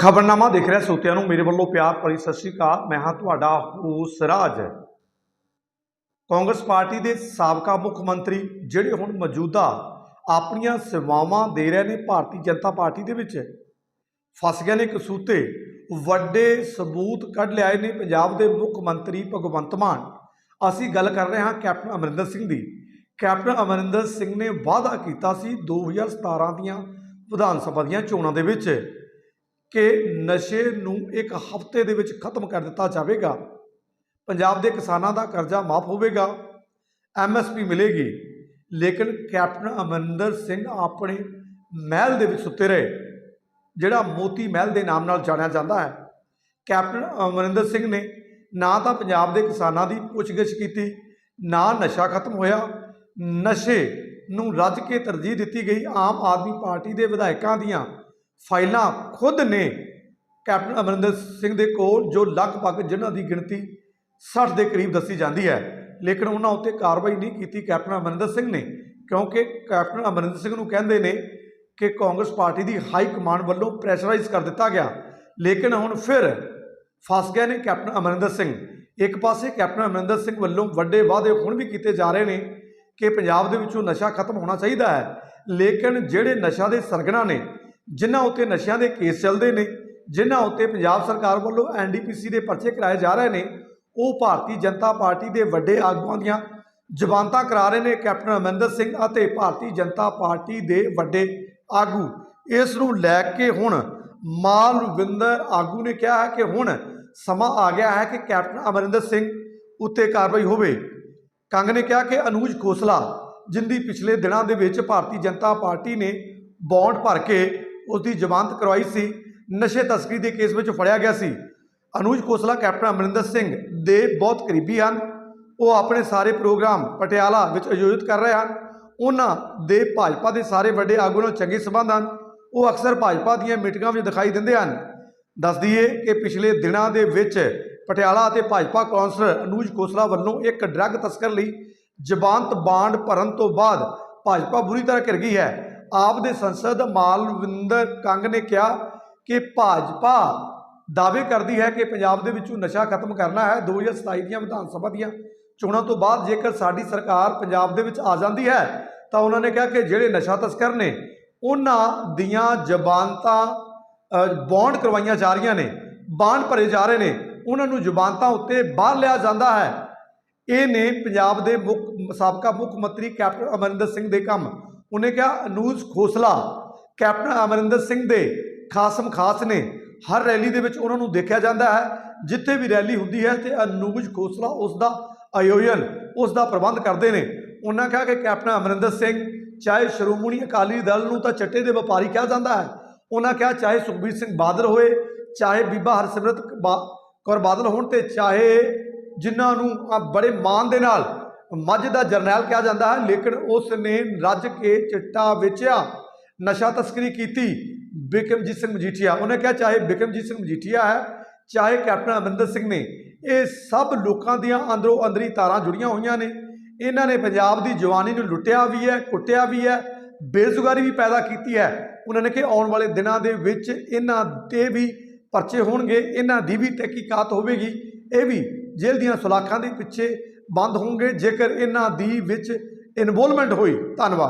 ਖਬਰਨਾਮਾ ਦੇਖ ਰਿਹਾ ਸੋਤਿਆਂ ਨੂੰ, ਮੇਰੇ ਵੱਲੋਂ ਪਿਆਰ ਭਰੀ ਸਤਿ ਸ਼੍ਰੀ ਅਕਾਲ। ਮੈਂ ਹਾਂ ਤੁਹਾਡਾ ਹੋਸ ਰਾਜ। ਕਾਂਗਰਸ ਪਾਰਟੀ ਦੇ ਸਾਬਕਾ ਮੁੱਖ ਮੰਤਰੀ ਜਿਹੜੇ ਹੁਣ ਮੌਜੂਦਾ ਆਪਣੀਆਂ ਸੇਵਾਵਾਂ ਦੇ ਰਹੇ ਨੇ ਭਾਰਤੀ ਜਨਤਾ ਪਾਰਟੀ ਦੇ ਵਿੱਚ, ਫਸ ਗਏ ਨੇ ਕਸੂਤੇ ਵੱਡੇ ਸਬੂਤ ਕੱਢ ਲਿਆਏ ਨੇ ਪੰਜਾਬ ਦੇ ਮੁੱਖ ਮੰਤਰੀ ਭਗਵੰਤ ਮਾਨ। ਅਸੀਂ ਗੱਲ ਕਰ ਰਹੇ ਹਾਂ ਕੈਪਟਨ ਅਮਰਿੰਦਰ ਸਿੰਘ ਦੀ। ਕੈਪਟਨ ਅਮਰਿੰਦਰ ਸਿੰਘ ਨੇ ਵਾਅਦਾ ਕੀਤਾ ਸੀ 2017 ਦੀਆਂ ਵਿਧਾਨ ਸਭਾ ਦੀਆਂ ਚੋਣਾਂ ਦੇ ਵਿੱਚ। ਕਿ ਨਸ਼ੇ ਨੂੰ ਇੱਕ ਹਫ਼ਤੇ ਦੇ ਵਿੱਚ ਖਤਮ ਕਰ ਦਿੱਤਾ ਜਾਵੇਗਾ। ਪੰਜਾਬ ਦੇ ਕਿਸਾਨਾਂ ਦਾ ਕਰਜ਼ਾ ਮਾਫ ਹੋਵੇਗਾ। ਐਮਐਸਪੀ ਮਿਲੇਗੀ। ਲੇਕਿਨ ਕੈਪਟਨ ਅਮਰਿੰਦਰ ਸਿੰਘ ਆਪਣੇ ਮਹਿਲ ਦੇ ਵਿੱਚ ਸੁੱਤੇ ਰਹੇ, ਜਿਹੜਾ ਮੋਤੀ ਮਹਿਲ ਦੇ ਨਾਮ ਨਾਲ ਜਾਣਿਆ ਜਾਂਦਾ ਹੈ। ਕੈਪਟਨ ਅਮਰਿੰਦਰ ਸਿੰਘ ਨੇ ਨਾ ਤਾਂ ਪੰਜਾਬ ਦੇ ਕਿਸਾਨਾਂ ਦੀ ਪੁੱਛਗਿੱਛ ਕੀਤੀ, ਨਾ ਨਸ਼ਾ ਖਤਮ ਹੋਇਆ। ਨਸ਼ੇ ਨੂੰ ਰੱਜ ਕੇ ਤਰਜੀਹ ਦਿੱਤੀ ਗਈ ਆਮ ਆਦਮੀ ਪਾਰਟੀ ਦੇ ਵਿਧਾਇਕਾਂ ਦੀਆਂ ਫਾਈਲਾਂ ਖੁਦ ਨੇ ਕੈਪਟਨ ਅਮਰਿੰਦਰ ਸਿੰਘ ਦੇ ਕੋਲ, ਜੋ ਲਗਭਗ ਜਿਨ੍ਹਾਂ ਦੀ ਗਿਣਤੀ 60 ਦੇ ਕਰੀਬ ਦੱਸੀ ਜਾਂਦੀ ਹੈ। ਲੇਕਿਨ ਉਹਨਾਂ ਉੱਤੇ ਕਾਰਵਾਈ ਨਹੀਂ ਕੀਤੀ ਕੈਪਟਨ ਅਮਰਿੰਦਰ ਸਿੰਘ ਨੇ, ਕਿਉਂਕਿ ਕੈਪਟਨ ਅਮਰਿੰਦਰ ਸਿੰਘ ਨੂੰ ਕਹਿੰਦੇ ਨੇ ਕਿ ਕਾਂਗਰਸ ਪਾਰਟੀ ਦੀ ਹਾਈ ਕਮਾਂਡ ਵੱਲੋਂ ਪ੍ਰੈਸ਼ਰਾਈਜ਼ ਕਰ ਦਿੱਤਾ ਗਿਆ। ਲੇਕਿਨ ਹੁਣ ਫਿਰ ਫਸ ਗਏ ਨੇ ਕੈਪਟਨ ਅਮਰਿੰਦਰ ਸਿੰਘ। ਇੱਕ ਪਾਸੇ ਕੈਪਟਨ ਅਮਰਿੰਦਰ ਸਿੰਘ ਵੱਲੋਂ ਵੱਡੇ ਵਾਅਦੇ ਹੁਣ ਵੀ ਕੀਤੇ ਜਾ ਰਹੇ ਨੇ ਕਿ ਪੰਜਾਬ ਦੇ ਵਿੱਚੋਂ ਨਸ਼ਾ ਖਤਮ ਹੋਣਾ ਚਾਹੀਦਾ ਹੈ। ਲੇਕਿਨ ਜਿਹੜੇ ਨਸ਼ਾ ਦੇ ਸਰਗਨਾ ਨੇ ਜਿਨ੍ਹਾਂ ਉੱਤੇ ਨਸ਼ਿਆਂ ਦੇ ਕੇਸ ਚੱਲਦੇ ਨੇ, ਜਿਨ੍ਹਾਂ ਉੱਤੇ ਪੰਜਾਬ ਸਰਕਾਰ ਵੱਲੋਂ ਐਨਡੀਪੀਸੀ ਦੇ ਪਰਚੇ ਕਰਾਏ ਜਾ ਰਹੇ ਨੇ, ਉਹ ਭਾਰਤੀ ਜਨਤਾ ਪਾਰਟੀ ਦੇ ਵੱਡੇ ਆਗੂਆਂ ਦੀਆਂ ਜ਼ਬਾਨਤਾਂ ਕਰਾ ਰਹੇ ਨੇ, ਕੈਪਟਨ ਅਮਰਿੰਦਰ ਸਿੰਘ ਅਤੇ ਭਾਰਤੀ ਜਨਤਾ ਪਾਰਟੀ ਦੇ ਵੱਡੇ ਆਗੂ। ਇਸ ਨੂੰ ਲੈ ਕੇ ਹੁਣ ਮਾਲਵਿੰਦਰ ਆਗੂ ਨੇ ਕਿਹਾ ਹੈ ਕਿ ਹੁਣ ਸਮਾਂ ਆ ਗਿਆ ਹੈ ਕਿ ਕੈਪਟਨ ਅਮਰਿੰਦਰ ਸਿੰਘ ਉੱਤੇ ਕਾਰਵਾਈ ਹੋਵੇ। ਕੰਗ ਨੇ ਕਿਹਾ ਕਿ ਅਨੂਜ ਖੋਸਲਾ, ਜਿੰਦੀ ਪਿਛਲੇ ਦਿਨਾਂ ਦੇ ਵਿੱਚ ਭਾਰਤੀ ਜਨਤਾ ਪਾਰਟੀ ਨੇ ਬੌਂਡ ਭਰ ਕੇ ਉਸ ਦੀ ਜ਼ਮਾਨਤ ਕਰਵਾਈ ਸੀ। ਨਸ਼ੇ ਤਸਕਰੀ ਦੇ ਕੇਸ ਵਿੱਚ ਫੜਿਆ ਗਿਆ ਸੀ। ਅਨੂਜ ਕੋਸਲਾ, ਕੈਪਟਨ ਅਮਰਿੰਦਰ ਸਿੰਘ ਦੇ ਬਹੁਤ ਕਰੀਬੀ ਹਨ। ਉਹ ਆਪਣੇ ਸਾਰੇ ਪ੍ਰੋਗਰਾਮ ਪਟਿਆਲਾ ਵਿੱਚ ਆਯੋਜਿਤ ਕਰ ਰਹੇ ਹਨ। ਉਹਨਾਂ ਦੇ ਭਾਜਪਾ ਦੇ ਸਾਰੇ ਵੱਡੇ ਆਗੂ ਨਾਲ ਚੰਗੇ ਸੰਬੰਧ ਹਨ। ਉਹ ਅਕਸਰ ਭਾਜਪਾ ਦੀਆਂ ਮੀਟਿੰਗਾਂ ਵਿੱਚ ਦਿਖਾਈ ਦਿੰਦੇ ਹਨ। ਦੱਸ ਦਈਏ ਕਿ ਪਿਛਲੇ ਦਿਨਾਂ ਦੇ ਵਿੱਚ ਪਟਿਆਲਾ ਅਤੇ ਭਾਜਪਾ ਕੌਂਸਲਰ ਅਨੂਜ ਖੋਸਲਾ ਵੱਲੋਂ ਇੱਕ ਡਰੱਗ ਤਸਕਰ ਲਈ ਜ਼ਬਾਨਤ ਬਾਂਡ ਭਰਨ ਤੋਂ ਬਾਅਦ ਭਾਜਪਾ ਬੁਰੀ ਤਰ੍ਹਾਂ ਘਿਰ ਗਈ ਹੈ। ਆਪ ਦੇ ਸੰਸਦ ਮਾਲਵਿੰਦਰ ਕੰਗ ਨੇ ਕਿਹਾ ਕਿ ਭਾਜਪਾ ਦਾਅਵੇ ਕਰਦੀ ਹੈ ਕਿ ਪੰਜਾਬ ਦੇ ਵਿੱਚੋਂ ਨਸ਼ਾ ਖਤਮ ਕਰਨਾ ਹੈ। 2027 ਦੀਆਂ ਵਿਧਾਨ ਸਭਾ ਦੀਆਂ ਚੋਣਾਂ ਤੋਂ ਬਾਅਦ ਜੇਕਰ ਸਾਡੀ ਸਰਕਾਰ ਪੰਜਾਬ ਦੇ ਵਿੱਚ ਆ ਜਾਂਦੀ ਹੈ ਤਾਂ ਉਹਨਾਂ ਨੇ ਕਿਹਾ ਕਿ ਜਿਹੜੇ ਨਸ਼ਾ ਤਸਕਰ ਨੇ ਉਹਨਾਂ ਦੀਆਂ ਜ਼ਬਾਨਤਾਂ ਅ, ਬੌਂਡ ਕਰਵਾਈਆਂ ਜਾ ਰਹੀਆਂ ਨੇ ਬਾਂਡ ਭਰੇ ਜਾ ਰਹੇ ਨੇ ਉਹਨਾਂ ਨੂੰ ਜ਼ਬਾਨਤਾਂ ਉੱਤੇ ਬਾਹਰ ਲਿਆ ਜਾਂਦਾ ਹੈ। ਇਹ ਨੇ ਪੰਜਾਬ ਦੇ ਮੁੱਖ ਸਾਬਕਾ ਮੁੱਖ ਮੰਤਰੀ ਕੈਪਟਨ ਅਮਰਿੰਦਰ ਸਿੰਘ ਦੇ ਕੰਮ ਉਹਨੇ ਕਿਹਾ, ਅਨੂਜ ਖੋਸਲਾ, ਕੈਪਟਨ ਅਮਰਿੰਦਰ ਸਿੰਘ ਦੇ ਖਾਸਮ ਖਾਸ ਨੇ। ਹਰ ਰੈਲੀ ਦੇ ਵਿੱਚ ਉਹਨਾਂ ਨੂੰ ਦੇਖਿਆ ਜਾਂਦਾ ਹੈ, ਜਿੱਥੇ ਵੀ ਰੈਲੀ ਹੁੰਦੀ ਹੈ ਤੇ ਅਨੂਜ ਖੋਸਲਾ ਉਸ ਦਾ ਆਯੋਜਨ ਉਸ ਦਾ ਪ੍ਰਬੰਧ ਕਰਦੇ ਨੇ। ਉਹਨਾਂ ਕਿਹਾ ਕਿ ਕੈਪਟਨ ਅਮਰਿੰਦਰ ਸਿੰਘ, ਚਾਹੇ ਸ਼੍ਰੋਮਣੀ ਅਕਾਲੀ ਦਲ ਨੂੰ ਤਾਂ ਚੱਟੇ ਦੇ ਵਪਾਰੀ ਕਿਹਾ ਜਾਂਦਾ ਹੈ। ਉਹਨਾਂ ਕਿਹਾ, ਚਾਹੇ ਸੁਖਬੀਰ ਸਿੰਘ ਬਾਦਲ ਹੋਏ, ਚਾਹੇ ਬੀਬਾ ਹਰਸਿਮਰਤ ਬਾ- ਕੌਰ ਬਾਦਲ ਹੋਣ ਤੇ ਚਾਹੇ ਜਿਨ੍ਹਾਂ ਨੂੰ ਬੜੇ ਮਾਣ ਦੇ ਨਾਲ ਮੱਝ ਦਾ ਜਰਨੈਲ ਕਿਹਾ ਜਾਂਦਾ ਹੈ, ਲੇਕਿਨ ਉਸ ਨੇ ਰੱਜ ਕੇ ਚਿੱਟਾ ਵੇਚਿਆ, ਨਸ਼ਾ ਤਸਕਰੀ ਕੀਤੀ ਬਿਕਮਜੀਤ ਸਿੰਘ ਮਜੀਠੀਆ। ਉਹਨੇ ਕਿਹਾ, ਚਾਹੇ ਬਿਕਮਜੀਤ ਸਿੰਘ ਮਜੀਠੀਆ ਹੈ, ਚਾਹੇ ਕੈਪਟਨ ਅਮਰਿੰਦਰ ਸਿੰਘ ਨੇ, ਇਹ ਸਭ ਲੋਕਾਂ ਦੀਆਂ ਅੰਦਰੋਂ ਅੰਦਰੀ ਤਾਰਾਂ ਜੁੜੀਆਂ ਹੋਈਆਂ ਨੇ। ਇਹਨਾਂ ਨੇ ਪੰਜਾਬ ਦੀ ਜਵਾਨੀ ਨੂੰ ਲੁੱਟਿਆ ਵੀ ਹੈ, ਕੁੱਟਿਆ ਵੀ ਹੈ ਬੇਰੁਜ਼ਗਾਰੀ ਵੀ ਪੈਦਾ ਕੀਤੀ ਹੈ। ਉਹਨਾਂ ਨੇ ਕਿ ਆਉਣ ਵਾਲੇ ਦਿਨਾਂ ਦੇ ਵਿੱਚ ਇਹਨਾਂ ਤੇ ਵੀ ਪਰਚੇ ਹੋਣਗੇ, ਇਹਨਾਂ ਦੀ ਵੀ ਤਹਿਕੀਕਾਤ ਹੋਵੇਗੀ। ਇਹ ਵੀ ਜੇਲ੍ਹ ਦੀਆਂ ਸੁਲਾਖਾਂ ਦੇ ਪਿੱਛੇ ਬੰਦ ਹੋਣਗੇ ਜੇਕਰ ਇਹਨਾਂ ਦੀ ਵਿੱਚ ਇਨਵੋਲਵਮੈਂਟ ਹੋਈ। ਧੰਨਵਾਦ।